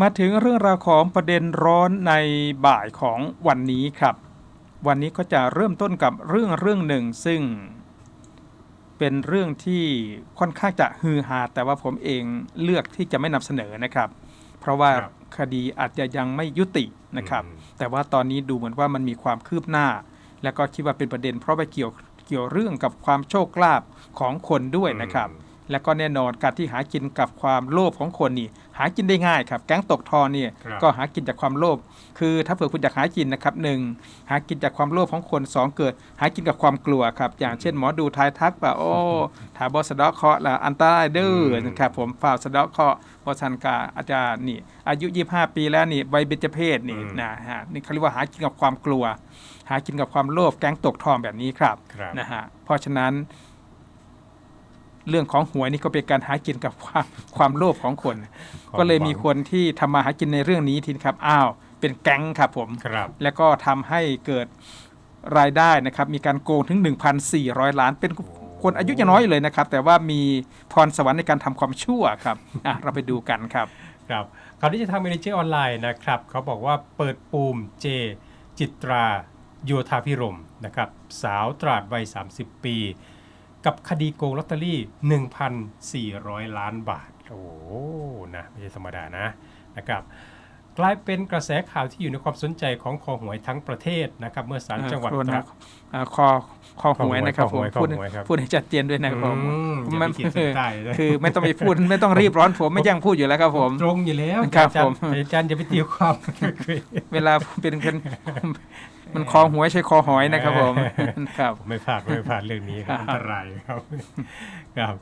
มาถึงเรื่องราวของประเด็นร้อนในบ่ายของวันนี้ครับ วันนี้ก็จะเริ่มต้นกับเรื่องเรื่องหนึ่งซึ่ง เป็นเรื่องที่ค่อนข้างจะฮือฮาแต่ว่าผมเองเลือกที่จะไม่นำเสนอนะครับ เพราะว่าครับคดีอาจจะยังไม่ยุตินะครับอืมแต่ว่าตอนนี้ดูเหมือนว่ามันมีความคืบหน้า และก็คิดว่าเป็นประเด็น เพราะไปเกี่ยวเกี่ยวเรื่องกับความโชคลาภของคนด้วยนะครับ และก็แน่นอนการที่หากินกับความโลภของคนนี่หากินได้ง่ายครับ แก๊งตกทองเนี่ยครับก็หากินจากความโลภคือถ้าเผื่อคุณอยากหากินนะครับหนึ่งหากินจากความโลภของคนสองเกิด หากินกับความกลัวครับอย่างเช่นหมอดูทายทักว่าโอ้ถ้าบอสะเดาะเคราะห์ละอันตรายเด้อมนะครับผมฝ่าวสะเดาะเคราะห์บอสันกาอาจารย์นี่ อายุ 25 ปีแล้วนี่วัยเบญจเพศนี่อืมนะฮะนี่เขาเรียกว่าหากินกับความกลัว หากินกับความโลภแก๊งตกทองแบบนี้ครับครับนะฮะเพราะฉะนั้น เรื่องของหวยนี่ก็เป็นการหากินกับความความโลภของคนความก็เลยมีหวังคนที่ทำมาหากินในเรื่องนี้ทีนะครับอ้าวเป็นแก๊งครับผมครับ แล้วก็ทำให้เกิดรายได้นะครับ มีการโกงถึง 1,400 ล้าน เป็นคนอายุยังน้อยอยู่เลยนะครับ แต่ว่ามีพรสวรรค์ในการทำความชั่วครับอะเราไปดูกันครับครับคราวนี้จะทางเมนเจอร์ออนไลน์นะครับเขาบอกว่าเปิดปูมเจ จิตราโยธาพิรมย์นะครับ สาวตราดวัย 30 ปี กับคดีโกงลอตเตอรี่ 1,400 ล้านบาท โอ้โหนะไม่ใช่ธรรมดานะนะครับกลายเป็นกระแสข่าวที่อยู่ในความสนใจของคอหวยทั้งประเทศนะครับ เมื่อศาลจังหวัดอ่าตราดอ่าคอคอหวยนะครับคผอมหวยพูดคอหวยครับพูดให้ชัดเจนด้วยนะครับผมอืมอย่าไปขีดเส้นใต้เลยคือไม่ต้องไปพูดไม่ต้องรีบร้อนผมไม่ยังพูดอยู่แล้วครับผมตรงอยู่แล้วครับอาจาผรมย์อาจารย์จะไปตีความเวลาเป็นเป็น มันคอหวยใช่คอหอยนะครับผมครับผมไม่พลาดไม่พลาดเรื่องนี้ครับครับอันตรายครับครับ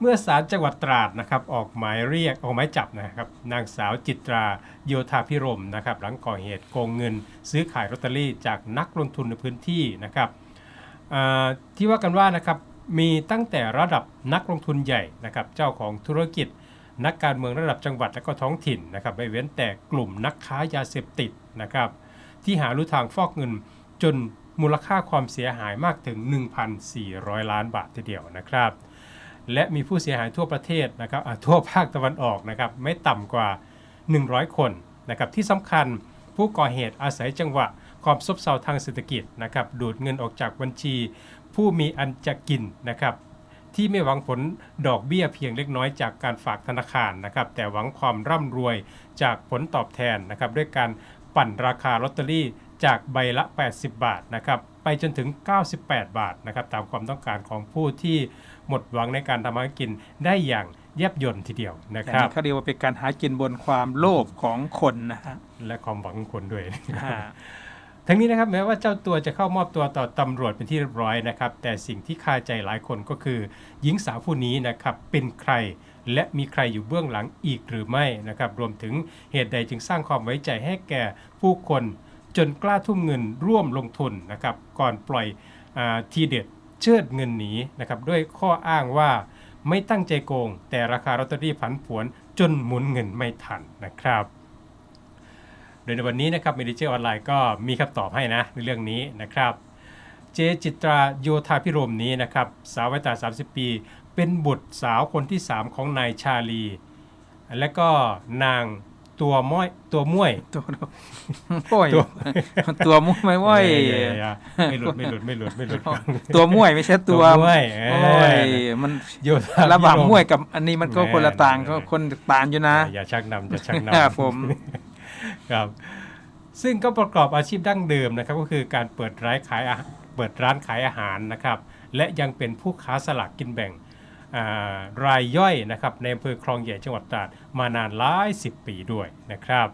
เมื่อศาลจังหวัดตราดนะครับออกหมายเรียกออกหมายจับนะครับ นางสาวจิตราโยธาพิรมย์นะครับ หลังก่อเหตุโกงเงิน ซื้อขายลอตเตอรี่จากนักลงทุนในพื้นที่นะครับอ่าที่ว่ากันว่านะครับมีตั้งแต่ระดับนักลงทุนใหญ่นะครับ เจ้าของธุรกิจ นักการเมืองระดับจังหวัดและก็ท้องถิ่นนะครับไม่เว้นแต่กลุ่มนักค้ายาเสพติดนะครับ ที่หารู้ทางฟอกเงินจนมูลค่าความเสียหายมากถึง 1,400 ล้านบาททีเดียวนะครับ และมีผู้เสียหายทั่วประเทศนะครับอะทั่วภาคตะวันออกนะครับไม่ต่ำกว่า 100 คนนะครับที่สำคัญผู้ก่อเหตุอาศัยจังหวะความซบเซาทางเศรษฐกิจนะครับดูดเงินออกจากบัญชี ผู้มีอันจะกินนะครับที่ไม่หวังผลดอกเบี้ยเพียงเล็กน้อยจากการฝากธนาคารนะครับแต่หวังความร่ำรวยจากผลตอบแทนนะครับด้วยการ ปั่นราคาลอตเตอรี่จากใบละ 80 บาทนะครับไปจนถึง 98 บาทนะครับตามความต้องการของผู้ที่หมดหวังในการทำมาหากินได้อย่างแยบยลทีเดียวนะอันครับนี้เขาเรียกว่าเป็นการหากินบนความโลภของคนนะฮะและความหวังของคนด้วยอ่าทั้งนี้นะครับแม้ว่าเจ้าตัวจะเข้ามอบตัวต่อตำรวจเป็นที่เรียบร้อยนะครับ แต่สิ่งที่คาใจหลายคนก็คือ หญิงสาวผู้นี้นะครับเป็นใคร และมีใครอยู่เบื้องหลังอีกหรือไม่นะครับรวมถึงเหตุใดจึงสร้างความไว้ใจให้แก่ผู้คน จนกล้าทุ่มเงินร่วมลงทุนนะครับก่อนปล่อยอทีเด็ดเชิดเงินหนีนะครับด้วยข้ออ้างว่าไม่ตั้งใจโกง แต่ราคาลอตเตอรี่ผันผวนจนหมุนเงินไม่ทันนะครับโดยในวันนี้นะครับมิดิเจอร์ออนไลน์ก็มีคำตอบให้นะในเรื่องนี้นะครับ เจจิตราโยธาพิรมนี้นะครับ สาววัยตา 30 ปี เป็นบุตรสาวคนที่3ของนายชาลี และก็นางตัวม้อยตัวม้วยตัวโอ้ยตัวตัวมุ้ยไม่ไหวเอ้ยๆๆไม่หลุดไม่หลุดไม่หลุดไม่หลุดตัวมุ้ยไม่ใช่ตัวม้วยเโอ้ยมันโยธาระหว่างพิมุ้ยกับอันนี้มันก็แน่คนละต่างแน่ก็คนต่างอยู่นะ อย่าชักนำจะชักนครับผมำครับ ซึ่งก็ประกอบอาชีพดั้งเดิมนะครับ ก็คือการเปิดร้านขายอาเปิดร้านขายอาหารนะครับ และยังเป็นผู้ค้าสลากกินแบ่งอ่า รายย่อยนะครับในอำเภอคลองใหญ่จังหวัดตราดมานานหลายสิบปีด้วยนะครับ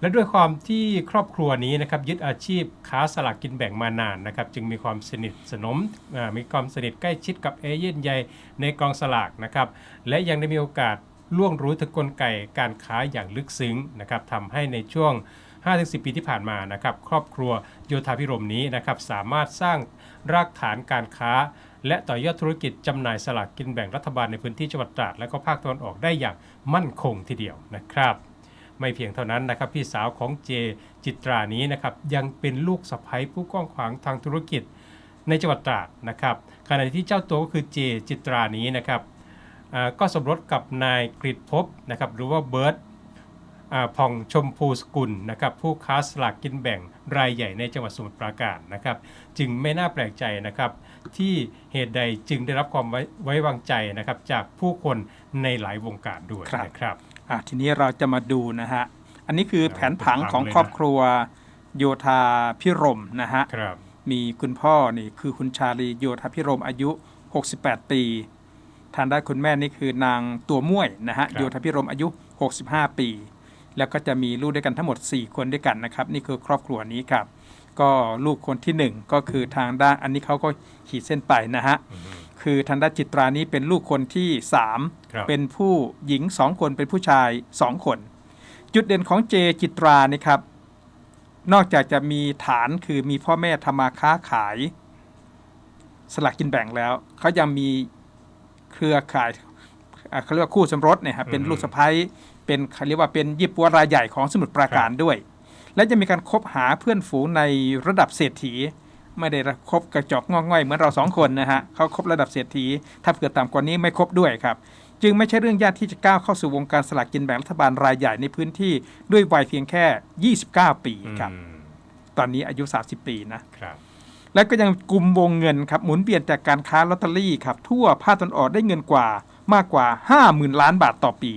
และด้วยความที่ครอบครัวนี้นะครับยึดอาชีพค้าสลากกินแบ่งมานานนะครับจึงมีความสนิทสนมมีความสนิทใกล้ชิดกับเอเย่นใหญ่ในกองสลากนะครับและยังได้มีโอกาสล่วงรู้ถึงกลไกการค้าอย่างลึกซึ้งนะครับทำให้ในช่วง 5-10 ปีที่ผ่านมานะครับ ครอบครัวโยธาพิรมนี้นะครับ สามารถสร้างรากฐานการค้า และต่อยอดธุรกิจจำหน่ายสลากกินแบ่งรัฐบาลในพื้นที่จังหวัดตราดและก็ภาคตะวันออกได้อย่างมั่นคงทีเดียวนะครับ ไม่เพียงเท่านั้นนะครับพี่สาวของเจจิตรานี้นะครับยังเป็นลูกสะใภ้ผู้กว้างขวางทางธุรกิจในจังหวัดตราดนะครับขณะที่เจ้าตัวก็คือเจจิตรานี้นะครับก็สมรสกับนายกฤษภพนะครับหรือว่าเบิร์ต ผ่องชมพูสกุลนะครับผู้ค้าสลากกินแบ่งรายใหญ่ในจังหวัดสมุทรปราการนะครับ จึงไม่น่าแปลกใจนะครับที่เหตุใดจึงได้รับความไว้ไว้วางใจนะครับจากผู้คนในหลายวงการด้วยครับ นะครับอะทีนี้เราจะมาดูนะฮะ อันนี้คือครับแผนผังของเป็นผังเลยนะครอบครัวโยธาพิรมนะฮะ ครับมีคุณพ่อนี่คือคุณชาลีโยธาพิรมอายุ 68 ปี ทางด้านคุณแม่นี่คือนางตัวม่วยนะฮะครับโยธาพิรมอายุ 65 ปี แล้วก็จะมีลูกด้วยกันทั้งหมด 4 คนด้วยกันนะครับ นี่คือครอบครัวนี้ครับ ก็ลูกคนที่ 1 ก็คือทางด้านอันนี้เขาก็ขีดเส้นไปนะฮะอืมคือทางด้านจิตรานี้เป็นลูกคนที่3ครับเป็นผู้หญิง 2 คนเป็นผู้ชาย 2 คน จุดเด่นของเจจิตรานี่ครับ นอกจากจะมีฐานคือมีพ่อแม่ทำมาค้าขาย สลากกินแบ่งแล้ว เขายังมีเครือข่ายอ่าเขาเรียกว่าคู่สมรสเนี่ยครับเป็นลูกสะใภ้ เป็นเขาเรียกว่าเป็นยี่ปัวรายใหญ่ของสมุทรปราการด้วย และจะมีการคบหาเพื่อนฝูงในระดับเศรษฐี ไม่ได้คบกระจอกงอกง่อยเหมือนเราสองคนนะฮะเขาคบระดับเศรษฐี ถ้าเกิดต่ำกว่านี้ไม่คบด้วยครับ จึงไม่ใช่เรื่องยากที่จะก้าวเข้าสู่วงการสลากกินแบ่งรัฐบาลรายใหญ่ในพื้นที่ด้วยวัยเพียงแค่ 29 ปีครับอืมตอนนี้อายุ 30 ปีนะครับและก็ยังกลุ่มวงเงินครับหมุนเวียนจากการค้าลอตเตอรี่ครับทั่วภาคตะวันออกได้เงินกว่ามากกว่า 50,000 ล้านบาทต่อปี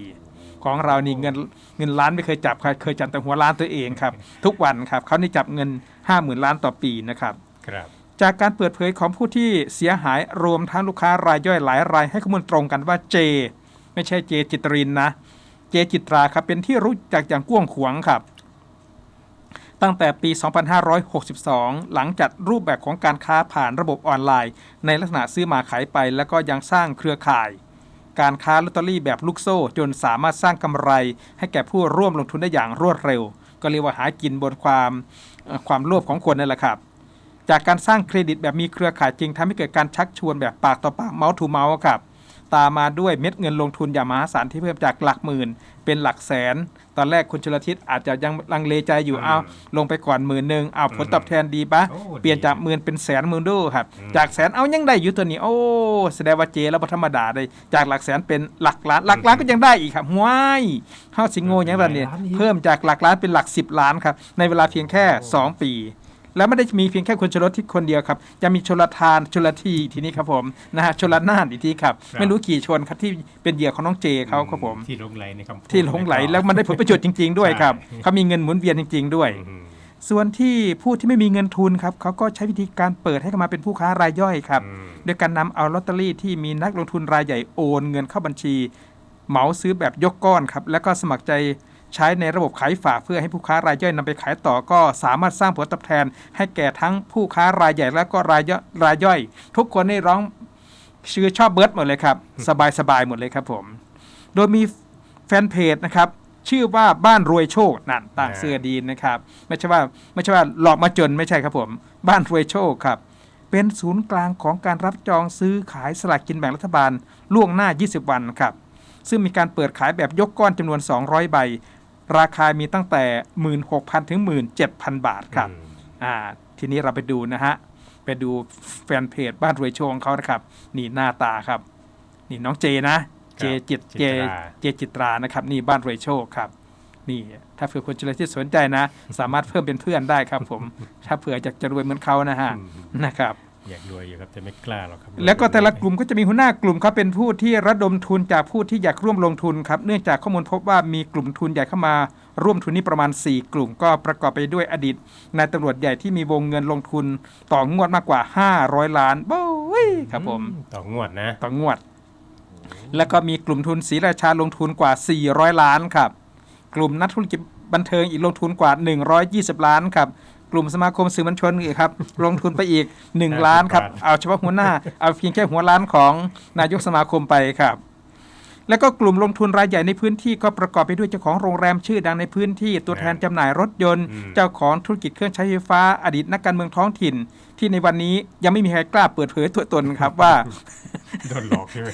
ของเรานี่เงินเงินล้านไม่เคยจับครับเคยจับแต่หัวล้านตัวเองครับ ทุกวันครับเขานี่จับเงิน 50,000 ล้านต่อปีนะครับครับจากการเปิดเผยของผู้ที่เสียหายรวมทั้งลูกค้ารายย่อยหลายรายให้ข้อมูลตรงกันว่าเจ ไม่ใช่เจจิตรินนะ เจจิตราครับเป็นที่รู้จักอย่างกว้างขวางครับ ตั้งแต่ปี 2562 หลังจัดรูปแบบของการค้าผ่านระบบออนไลน์ ในลักษณะซื้อมาขายไป แล้วก็ยังสร้างเครือข่าย การค้าลอตเตอรี่แบบลูกโซ่ จนสามารถสร้างกำไร ให้แก่ผู้ร่วมลงทุนได้อย่างรวดเร็ว ก็เรียกว่าหากินบนความความโลภของคนนั่นแหละครับ จากการสร้างเครดิตแบบมีเครือข่ายจริงทำให้เกิดการชักชวนแบบปากต่อปากเมาส์ทูเมาส์ครับตามมาด้วยเม็ดเงินลงทุนอย่างมหาศาลที่เพิ่มจากหลักหมื่น เป็นหลักแสน ตอนแรกคุณชลทิศอาจจะยังลังเลใจอยู่อืมเอาลงไปก่อนหมื่นหนึ่งเอาผลตอบแทนดีปะโอ้ดีเปลี่ยนจากหมื่นเป็นแสนหมื่นดูครับอืมจากแสนเอายังได้อยู่ตัวนี้ โอ้แสดงว่าเจแล้วบ่ธรรมดาเลยจากหลักแสนเป็นหลักล้านหลักล้านก็ยังได้อีกครับว้ายเฮาสิงโง่ยังไงเนี่ยหลายล้านอีกเพิ่มจากหลักล้านเป็นหลัก 10 ล้านครับในเวลาเพียงแค่ 2 ปี แล้วไม่ได้มีเพียงแค่คุณชลทิศคนเดียวครับจะมีชลทานชลทีทีนี้ครับผมนะฮะชลนานอีกทีครับครับ ไม่รู้กี่ชนครับที่เป็นเหยื่อของน้องเจเขาครับผมที่หลงไหลในคำพูดที่หลงไหลแล้วมันได้ผลประโยชน์จริง ๆ ด้วยครับใช่เขามีเงินหมุนเวียนจริง ๆ ด้วยอืมส่วนที่ผู้ที่ไม่มีเงินทุนครับเขาก็ใช้วิธีการเปิดให้เข้ามาเป็นผู้ค้ารายย่อยครับอืมโดยการนำเอาลอตเตอรี่ที่มีนักลงทุนรายใหญ่โอน เงินเข้าบัญชี เหมาซื้อแบบยกก้อนครับแล้วก็สมัครใจ ใช้ในระบบขายฝากเพื่อให้ผู้ค้ารายย่อยนำไปขายต่อก็สามารถสร้างผลตอบแทน ให้แก่ทั้งผู้ค้ารายใหญ่และก็รายย่อยรายย่อย ทุกคนได้ร้องชื่อชอบเบิร์ดหมดเลยครับ สบายสบายๆหมดเลยครับผม โดยมีแฟนเพจนะครับชื่อว่าบ้านรวยโชคนั่นต่างอ่าเสื้อดีนะครับ ไม่ใช่ว่าไม่ใช่ว่าหลอกมาจนไม่ใช่ครับผม บ้านรวยโชคครับ เป็นศูนย์กลางของการรับจองซื้อขายสลากกินแบ่งรัฐบาลล่วงหน้า 20 วันครับ ซึ่งมีการเปิดขายแบบยกก้อนจำนวน 200 ใบ ราคามีตั้งแต่ 16,000 ถึง 17,000 บาทครับอืมอ่าทีนี้เราไปดูนะฮะ ไปดูแฟนเพจบ้านรวยโชคของเขานะครับ นี่หน้าตาครับ นี่น้องเจนะ เจจิตเจเจจิตรานะครับ นี่บ้านรวยโชคครับ นี่ถ้าเผื่อคนชลที่สนใจนะ สามารถเพิ่มเป็นเพื่อนได้ครับผม ถ้าเผื่ออยากจะรวยเหมือนเขานะฮะอืมนะครับ อยากรวยอยู่ครับแต่ไม่กล้าหรอกครับแล้วก็แต่ละกลุ่มก็จะมีหัวหน้ากลุ่มครับเป็นผู้ที่ระดมทุนจากผู้ที่อยากร่วมลงทุนครับเนื่องจากข้อมูลพบว่ามีกลุ่มทุนใหญ่เข้ามาร่วมทุนนี้ประมาณ 4 กลุ่มก็ประกอบไปด้วยอดีตนายตำรวจใหญ่ที่มีวงเงินลงทุนต่องวดมากกว่า 500 ล้านโบ้ยครับผมอืต่องวดนะต่องวด แล้วก็มีกลุ่มทุนศรีราชาลงทุนกว่า 400 ล้านครับ กลุ่มนักธุรกิจบันเทิงอีกลงทุนกว่า 120 ล้านครับ กลุ่มสมาคมสื่อมวลชนอีกครับ ลงทุนไปอีก 1 ล้านครับ เอาเฉพาะหัวหน้า เอาเพียงแค่หัวล้านของนายกสมาคมไปครับ แล้วก็กลุ่มลงทุนรายใหญ่ในพื้นที่ก็ประกอบไปด้วยเจ้าของโรงแรมชื่อดังในพื้นที่ตัวแทนจำหน่ายรถยนต์อืมเจ้าของธุรกิจเครื่องใช้ไฟฟ้า อดีตนักการเมืองท้องถิ่น ที่ในวันนี้ยังไม่มีใครกล้าเปิดเผยตัวตนครับว่าโดนหลอกใช่ไหม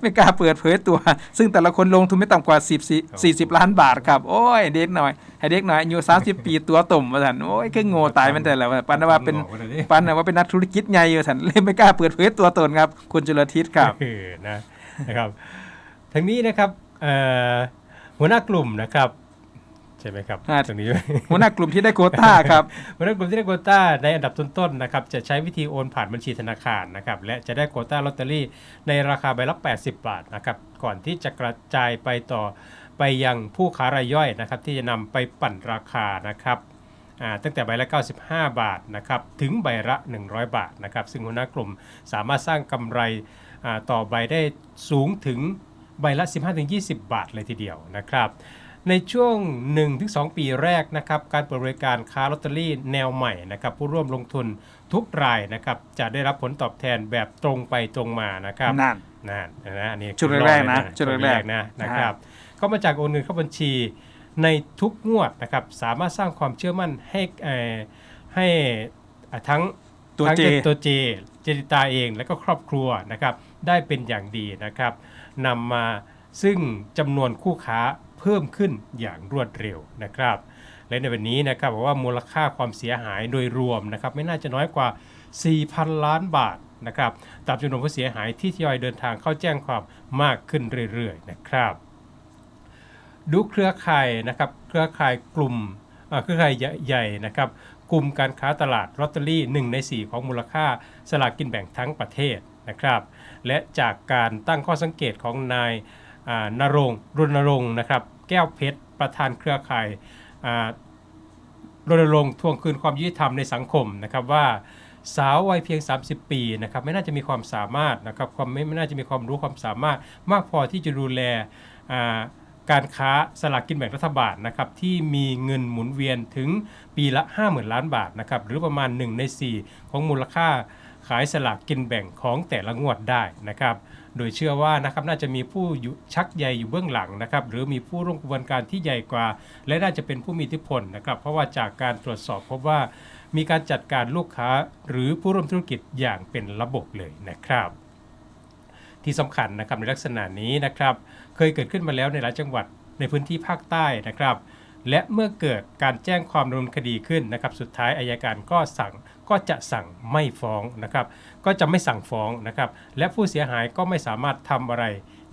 ไม่กล้าเปิดเผยตัว ซึ่งแต่ละคนลงทุนไม่ต่ำกว่า10 40 ล้านบาทครับ โอ้ยเด็กหน่อยให้เด็กหน่อยอายุ30 ปีตัวตุ่มว่าสันโอ้ยคือโง่ตายมันแต่ละว่าปันว่าเป็นหลอกไว้เลยดิปันว่าเป็นนักธุรกิจใหญ่อยู่สันเลยไม่กล้าเปิดเผยตัวตนครับ คุณจุลทิศครับเออนะนะครับ ทั้งนี้นะครับเอ่อหัวหน้ากลุ่มนะครับใช่ไหมครับอ่าตรงนี้หัวหน้ากลุ่มที่ได้โควต้าครับเพราะฉะนั้นกลุ่มที่ได้โควต้าในอันดับต้นๆนะครับจะใช้วิธีโอนผ่านบัญชีธนาคารนะครับและจะได้โควต้าลอตเตอรี่ในราคาใบละ 80 บาทนะครับก่อนที่จะกระจายไปต่อไปยังผู้ค้ารายย่อยนะครับที่จะนำไปปั่นราคานะครับอ่าตั้งแต่ใบละ 95 บาทนะครับถึงใบละ 100 บาทนะครับซึ่งหัวหน้ากลุ่มสามารถสร้างกำไรอ่าต่อใบได้สูงถึง ใบละ 15-20 บาทเลยทีเดียวนะครับในช่วง 1-2 ปีแรกนะครับการเปิดบริการค้าลอตเตอรี่แนวใหม่นะครับผู้ร่วมลงทุนทุกรายนะครับจะได้รับผลตอบแทนแบบตรงไปตรงมานะครับนั่นนั่นนะอันนี้ชุดแรกๆนะคือชุดแรกๆนะนะนะครับก็มาจากโอนเงินเข้าบัญชีในทุกงวดนะครับสามารถสร้างความเชื่อมั่นให้เอ่อให้อ่าทั้งตัวทั้งเจตัวเจเจริตาเองและก็ครอบครัวนะครับได้เป็นอย่างดีนะครับ นำมาซึ่งจำนวนคู่ค้าเพิ่มขึ้นอย่างรวดเร็วนะครับ และในวันนี้นะครับบอกว่ามูลค่าความเสียหายโดยรวมนะครับไม่น่าจะน้อยกว่า 4,000 ล้านบาทนะครับตามจำนวนผู้เสียหายที่ทยอยเดินทางเข้าแจ้งความมากขึ้นเรื่อยๆนะครับดูเครือข่ายนะครับเครือข่ายกลุ่มเครือข่ายใหญ่ๆนะครับกลุ่มการค้าตลาดลอตเตอรี่ 1 ใน 4 ของมูลค่าสลากกินแบ่งทั้งประเทศ นะครับ และจากการตั้งข้อสังเกตของนายอ่านรงค์รณรงค์นะครับ แก้วเพชรประธานเครือข่ายอ่ารณรงค์ทวงคืนความยุติธรรมในสังคมนะครับว่าสาววัยเพียง 30 ปีนะครับไม่น่าจะมีความสามารถนะครับความไม่ไม่น่าจะมีความรู้ความสามารถ มากพอที่จะดูแลการค้าสลากกินแบ่งรัฐบาลนะครับที่มีเงินหมุนเวียนถึงปีละ 50,000 ล้านบาทนะครับหรือประมาณ 1 ใน 4 ของมูลค่า ขายสลากกินแบ่งของแต่ละงวดได้นะครับ โดยเชื่อว่านะครับน่าจะมีผู้ชักใยอยู่เบื้องหลังนะครับหรือมีผู้ร่วมกระบวนการที่ใหญ่กว่า และน่าจะเป็นผู้มีอิทธิพลนะครับ เพราะว่าจากการตรวจสอบพบว่ามีการจัดการลูกค้าหรือผู้ร่วมธุรกิจอย่างเป็นระบบเลยนะครับ ที่สำคัญนะครับในลักษณะนี้นะครับ เคยเกิดขึ้นมาแล้วในหลายจังหวัดในพื้นที่ภาคใต้นะครับ และเมื่อเกิดการแจ้งความดำเนินคดีขึ้นนะครับ สุดท้ายอายการก็สั่ง ก็จะสั่งไม่ฟ้องนะครับ ก็จะไม่สั่งฟ้องนะครับ และผู้เสียหายก็ไม่สามารถทำอะไร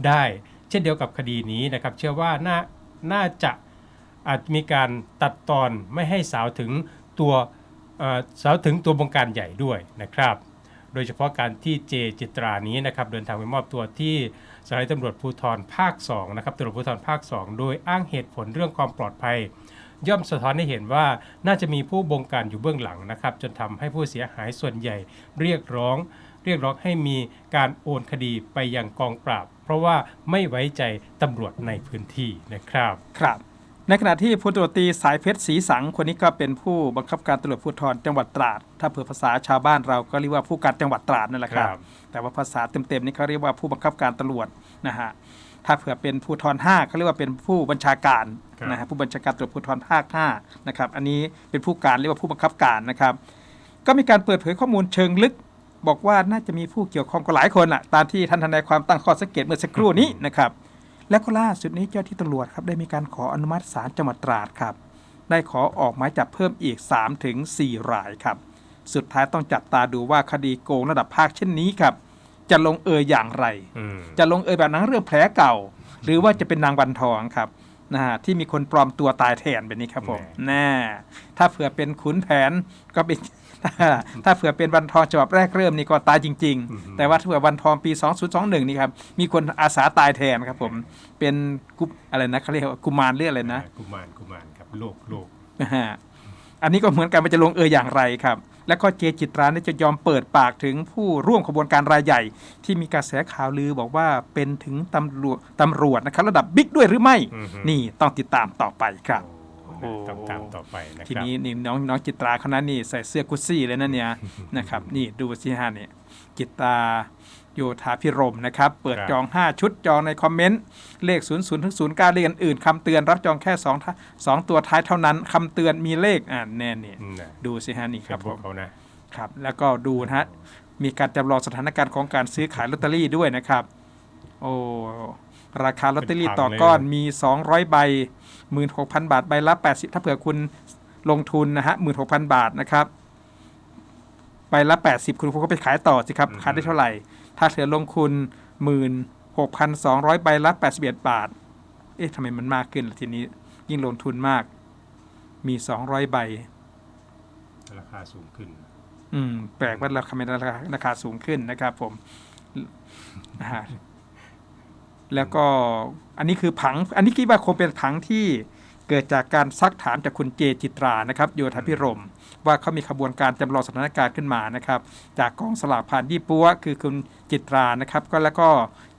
ได้ เช่นเดียวกับคดีนี้นะครับ เชื่อว่าน่าน่าจะอาจมีการตัดตอนไม่ให้สาวถึงตัวเอ่อสาวถึงตัวบงการใหญ่ด้วยนะครับ โดยเฉพาะการที่เจจิตรานี้นะครับเดินทางไปมอบตัวที่สถานีตำรวจภูธรภาค2นะครับตำรวจภูธรภาค 2 โดยอ้างเหตุผลเรื่องความปลอดภัย ย่อมสะท้อนให้เห็นว่าน่าจะมีผู้บงการอยู่เบื้องหลังนะครับ จนทำให้ผู้เสียหายส่วนใหญ่เรียกร้อง เรียกร้องให้มีการโอนคดีไปยังกองปราบ เพราะว่าไม่ไว้ใจตำรวจในพื้นที่นะครับครับในขณะที่พลตำรวจตรีสายเพชรศรีสังคนนี้ก็เป็นผู้บังคับการตำรวจภูธรจังหวัดตราด ถ้าเผื่อภาษาชาวบ้านเราก็เรียกว่าผู้การจังหวัดตราดนั่นแหละครับครับแต่ว่าภาษาเต็มๆนี่เขาเรียกว่าผู้บังคับการตำรวจนะฮะถ้าเผื่อเป็นภูธรห้าเขาเรียกว่าเป็นผู้บัญชาการครับ นะฮะผู้บัญชาการตำรวจภูธรภาคห้านะครับอันนี้เป็นผู้การเรียกว่าผู้บังคับการนะครับ ก็มีการเปิดเผยข้อมูลเชิงลึก บอกว่าน่าจะมีผู้เกี่ยวข้องก็หลายคนแหละตามที่ท่านทนายความตั้งข้อสังเกตเมื่อสักครู่นี้นะครับและก็ล่าสุดนี้เจ้าที่ตำรวจครับได้มีการขออนุมัติศาลจังหวัดตราดครับได้ขอออกหมายจับเพิ่มอีก 3-4ถึง4รายครับ สุดท้ายต้องจับตาดูว่าคดีโกงระดับภาคเช่นนี้ครับ จะลงเอยอย่างไรอืมจะลงเอยแบบหนังเรื่องแผลเก่า หรือว่าจะเป็นนางวันทองครับ นะฮะที่มีคนปลอมตัวตายแทนแบบนี้ครับผมแน่ถ้าเผื่อเป็นขุนแผนก็เป็นถ้าถ้าเผื่อเป็นวันทองฉบับแรกเริ่มนี่ก็ตายจริง ๆ แต่ว่าถ้าเผื่อวันทองปี 2021 นี่ครับมีคนอาสาตายแทนครับผมเป็นกุมอะไรนะเขาเรียกว่ากุมารเรื่องอะไรนะกุมารกุมารครับลูกลูกนะฮะอันนี้ก็เหมือนกันมันจะลงเอยอย่างไรครับ แล้วก็เจจิตราเนี่ยจะยอมเปิดปากถึงผู้ร่วมขบวนการรายใหญ่ ที่มีกระแสข่าวลือบอกว่าเป็นถึงตำรวจตำรวจนะครับระดับบิ๊กด้วยหรือไม่ อือฮึ นี่ต้องติดตามต่อไปครับ โอ้ต้องตามต่อไปนะทีครับ นี้นี่น้องน้องจิตราเขานั้นนี่ใส่เสื้อกุชซี่เลยนะเนี่ย นะครับนี่ดูสิฮะเนี่ยจิตรา โยธาพิรมนะครับ เปิดครับจอง 5 ชุดจองในคอมเมนต์ เลข 0 0 ถึง 0 9 เลขอื่นๆคำเตือนรับจองแค่2ท่าสองตัวท้ายเท่านั้นคำเตือนมีเลขอ่าแน่เนี่ยอืมนะดูสิฮะนี่คครัรับบพผวกมเขานะครับแล้วก็ดูนะฮะมีการจำลองสถานการณ์ของการซื้อขายลอตเตอรี่ด้วยนะครับ โอ้ราคาลอตเตอรี่ต่อก้อนมี 200 ใบ 16,000 บาท ใบละ 80 ถ้าเผื่อคุณลงทุนนะฮะ16,000 บาทนะครับ ใบละ 80 คุณคุณก็ไปขายต่อสิครับอืมขายได้เท่าไหร่ ถ้าเถือลงทุน16,200ใบละ81 บาท เอ๊ะทำไมมันมากขึ้นล่ะทีนี้ ยิ่งลงทุนมาก มี 200 ใบ ราคาสูงขึ้น อืม แปลกว่าราคาราคาราคาสูงขึ้นนะครับผมนะฮะแล้วก็อันนี้คือผัง อันนี้คิดว่าคงเป็นผังที่ เกิดจากการซักถามจากคุณเจจิตรานะครับโยธาพิรม ว่าเขามีขบวนการจำลองสถานการณ์ขึ้นมานะครับจากกองสลากผ่านยี่ปัวคือคุณจิตรานะครับก็แล้วก็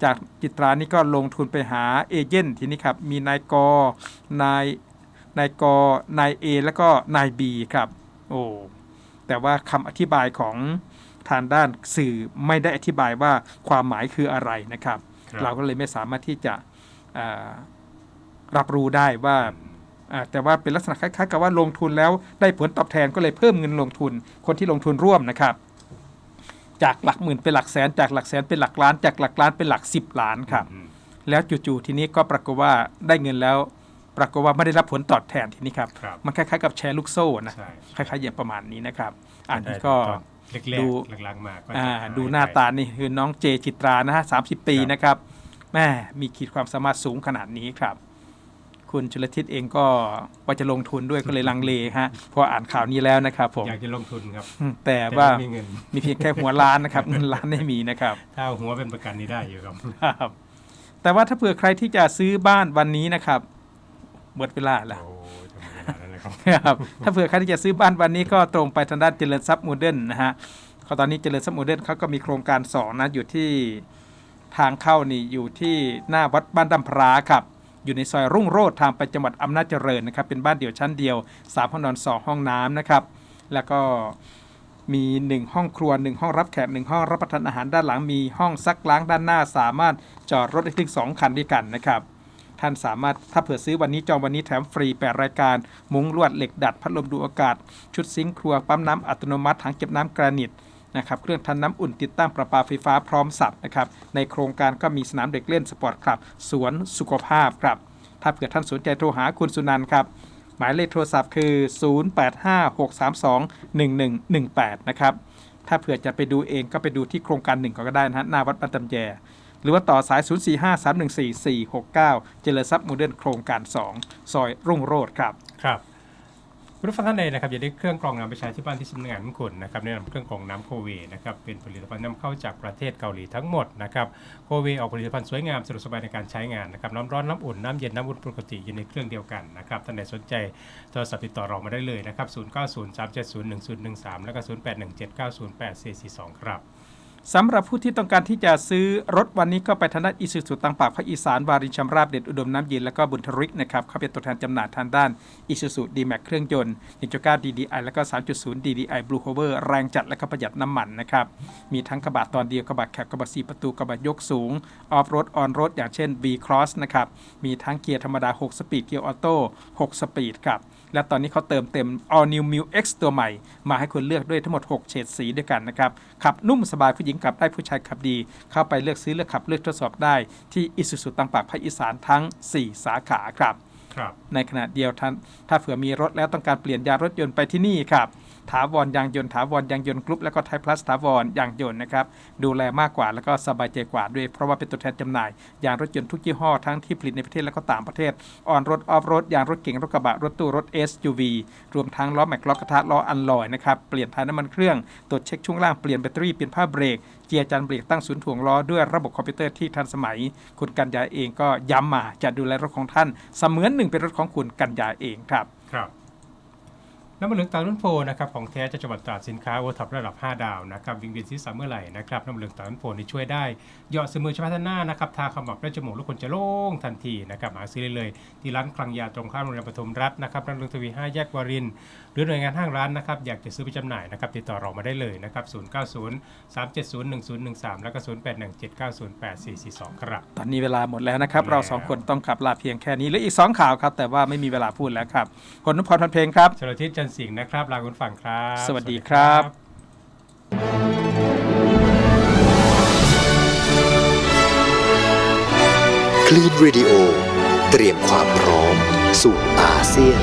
จากจิตรานี่ก็ลงทุนไปหาเอเจนต์ทีนี้ครับมีนายกนายนายกนายเอแล้วก็นายบีครับโอ้แต่ว่าคำอธิบายของทางด้านสื่อไม่ได้อธิบายว่าความหมายคืออะไรนะครับครับเราก็เลยไม่สามารถที่จะอ่ารับรู้ได้ว่าอ่า แต่ว่าเป็นลักษณะคล้ายๆกับว่าลงทุนแล้วได้ผลตอบแทนก็เลยเพิ่มเงินลงทุน คนที่ลงทุนร่วมนะครับ จากหลักหมื่นเป็นหลักแสน จากหลักแสนเป็นหลักล้าน จากหลักล้านเป็นหลักสิบล้านครับอืมแล้วจู่ๆทีนี้ก็ปรากฏว่าได้เงินแล้ว ปรากฏว่าไม่ได้รับผลตอบแทนทีนี้ครับครับมันคล้ายๆกับแชร์ลูกโซ่นะใช่คล้ายๆอย่างประมาณนี้นะครับ อันนี้ก็เล็กดูๆหลังๆมาก็จะอ่าหยดูหน้าไปตานี่คือน้องเจจิตรานะฮะสาปีครับนะครับแม่มีขีดความสามารถสูงขนาดนี้ครับ คุณชลทิศเองก็ว่าจะลงทุนด้วยก็เลยลังเลฮะพออ่านข่าวนี้แล้วนะครับผมอยากจะลงทุนครับอืมแต่แต่ว่าไม่มีเงินมีเพียงแค่หัวล้านนะครับเงินล้านไม่มีนะครับ ถ้าเอาหัวเป็นประกันนี่ได้อยู่ครับครับ แต่ว่าถ้าเผื่อใครที่จะซื้อบ้านวันนี้นะครับหมดเวลาแล้วโอ้ยทำไมขนาดนั้นเลยครับครับถ้าเผื่อใครที่จะซื้อบ้านวันนี้ก็ตรงไปทางด้านเจริญทรัพย์โมเดิร์นนะฮะเขาตอนนี้เจริญทรัพย์โมเดิร์นเขาก็มีโครงการสองนะอยู่ที่ทางเข้านี่อยู่ที่หน้าวัดบ้านดำพร้าครับ อยู่ในซอยรุ่งโรจน์ทางไปจังหวัดอำนาจเจริญนะครับ เป็นบ้านเดี่ยวชั้นเดียวสามห้องนอนสองห้องน้ำนะครับ แล้วก็มี 1 ห้องครัว 1 ห้องรับแขก1ห้องรับประทานอาหารด้านหลังมีห้องซักล้างด้านหน้า สามารถจอดรถได้ถึง 2 คันด้วยกันนะครับท่านสามารถถ้าเผื่อซื้อวันนี้จองวันนี้แถมฟรี 8 รายการ มุ้งลวดเหล็กดัด พัดลมดูอากาศ ชุดซิงค์ครัว ปั๊มน้ำอัตโนมัติถังเก็บน้ำกระนิต นะครับเครื่องทำน้ำอุ่นติดตั้งประปาไฟฟ้าพร้อมสับนะครับในโครงการก็มีสนามเด็กเล่นสปอร์ตคลับสวนสุขภาพครับถ้าเผื่อท่านสนใจโทรหาคุณสุนันท์ครับหมายเลขโทรศัพท์คือ 0856321118 นะครับ ถ้าเผื่อจะไปดูเองก็ไปดูที่โครงการหนึ่งก็ได้นะฮะหน้าวัดบ้านตำแย หรือว่าต่อสาย 0453144469 เจริญทรัพย์โมเดิร์นโครงการ 2 ซอยรุ่งโรจน์ครับ ครับ คุณผู้ฟังท่านใดนะครับอยากได้เครื่องกรองน้ำไปใช้ที่บ้านที่สำนักงานของคุณนะครับแนะนำเครื่องกรองน้ำโคเวนะครับเป็นผลิตภัณฑ์นำเข้าจากประเทศเกาหลีทั้งหมดนะครับโคเวออกผลิตภัณฑ์สวยงามสะดวกสบายในการใช้งานนะครับน้ำร้อนน้ำอุ่นน้ำเย็นน้ำอุ่นปกติอยู่ในเครื่องเดียวกันนะครับท่านใดสนใจโทรศัพท์ติดต่อเรามาได้เลยนะครับ 0903701013 แล้วก็ 0817908442 ครับ สำหรับผู้ที่ต้องการที่จะซื้อรถวันนี้ก็ไปทางด้านอิสุสุตังปากภาคอีสาน วารินชำราบเด็ดอุดมน้ำเย็น แล้วก็บุญทริกนะครับเขาเป็นตัวแทนจำหน่ายทางด้านอิสุสุดีแม็กเครื่องยนต์1.9 DDI แล้วก็ 3.0 DDI Blue Cover แรงจัดและก็ประหยัดน้ำมันนะครับ มีทั้งกระบะตอนเดียวกระบะแคบกระบะ4ประตูกระบะยกสูงออฟโรดออนโรดอย่างเช่น V Cross นะครับมีทั้งเกียร์ธรรมดา 6 สปีดเกียร์ออโต้6สปีดครับ และตอนนี้เขาเติมเต็ม All New m u X ตัวใหม่ มาให้คุณเลือกด้วยทั้งหมด 6 เฉดสีด้วยกันนะครับ ขับนุ่มสบายผู้หญิงขับได้ผู้ชายขับดี เข้าไปเลือกซื้อเลือกขับเลือกทดสอบได้ที่อิสุสุตังปากภาคอีสานทั้ง 4 สาขาครับครับในขณะเดียวท่านถ้าเผื่อมีรถแล้วต้องการเปลี่ยนยางรถยนต์ไปที่นี่ครับ ถาวรยางยนต์ถาวรยางยนต์กรุ๊ปแล้วก็ไทยพลัสถาวรยางยนต์นะครับดูแลมากกว่าแล้วก็สบายใจกว่าด้วยเพราะว่าเป็นตัวแทนจำหน่ายยางรถยนต์ทุกยี่ห้อทั้งที่ผลิตในประเทศและก็ต่างประเทศออนรถออฟรถยางรถเก๋งรถกระบะรถตู้รถ SUV รวมทั้งล้อแม็กล้อกระทะล้ออันลอยนะครับเปลี่ยนถ่ายน้ำมันเครื่องตรวจเช็คช่วงล่างเปลี่ยนแบตเตอรี่เปลี่ยนผ้าเบรกเจียร์จันเบรกตั้งศูนย์ถ่วงล้อด้วยระบบคอมพิวเตอร์ที่ทันสมัย คุณกัญญาเองก็ย้ำมาจะดูแลรถของท่านเสมือนหนึ่งเป็นรถของคุณกัญญาเองครับครับ น้ำมันเหลืองตาลุ่นโพนะครับของแท้จากจังหวัดตราดสินค้าโอท็อประดับ 5 ดาวนะครับวิงเวียนศีรษะเมื่อไหร่นะครับน้ำมันเหลืองตาลุ่นโพนี่ช่วยได้เหยาะเสมอชพัฒนานะครับทาขมับและจมูกแล้วคนจะโล่งทันทีนะครับหาซื้อได้เลย ที่ร้านคลังยาตรงข้ามโรงเรียนปฐมรัฐนะครับน้ำเหลืองทวี5แยกวารินหรือหน่วยงานห้างร้านนะครับอยากจะซื้อไปจำหน่ายนะครับติดต่อเรามาได้เลยนะครับ090 370 1013 แล้วก็ 0817908442 ครับ ตอนนี้เวลาหมดแล้วนะครับแล้วเราสองคนต้องขับลาเพียงแค่นี้เหลืออีก2ข่าวครับแต่ว่าไม่มีเวลาพูดแล้วครับคนนุพรพันเพลงครับชลทิศจันทร์สิงห์นะครับ ลาคุณฝั่งครับ สวัสดีครับคลีน Radio เตรียมความพร้อม สู่อาเซียน